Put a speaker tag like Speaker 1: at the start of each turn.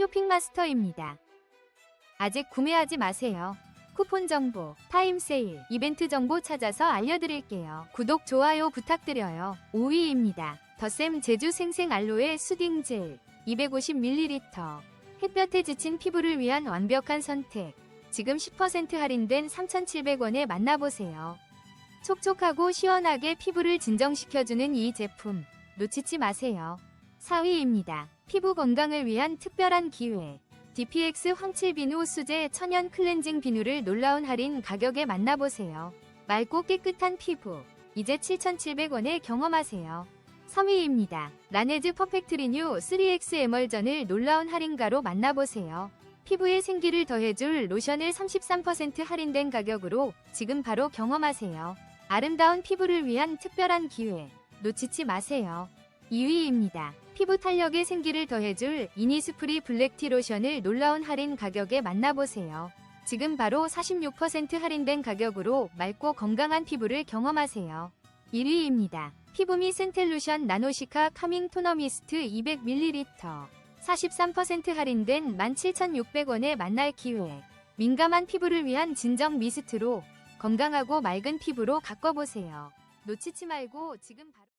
Speaker 1: 쇼핑마스터입니다. 아직 구매하지 마세요. 쿠폰 정보, 타임 세일, 이벤트 정보 찾아서 알려드릴게요. 구독, 좋아요 부탁드려요. 5위입니다. 더샘 제주 생생 알로에 수딩 젤 250ml. 햇볕에 지친 피부를 위한 완벽한 선택. 지금 10% 할인된 3,700원에 만나보세요. 촉촉하고 시원하게 피부를 진정시켜주는 이 제품. 놓치지 마세요. 4위입니다. 피부 건강을 위한 특별한 기회. DPX 황칠 비누 수제 천연 클렌징 비누를 놀라운 할인 가격에 만나보세요. 맑고 깨끗한 피부. 이제 7,700원에 경험하세요. 3위입니다. 라네즈 퍼펙트 리뉴 3X 에멀전을 놀라운 할인가로 만나보세요. 피부에 생기를 더해줄 로션을 33% 할인된 가격으로 지금 바로 경험하세요. 아름다운 피부를 위한 특별한 기회. 놓치지 마세요. 2위입니다. 피부 탄력에 생기를 더해줄 이니스프리 블랙티 로션을 놀라운 할인 가격에 만나보세요. 지금 바로 46% 할인된 가격으로 맑고 건강한 피부를 경험하세요. 1위입니다. 피부미 센텔루션 나노시카 카밍 토너 미스트 200ml 43% 할인된 17,600원에 만날 기회. 민감한 피부를 위한 진정 미스트로 건강하고 맑은 피부로 가꿔보세요. 놓치지 말고 지금 바로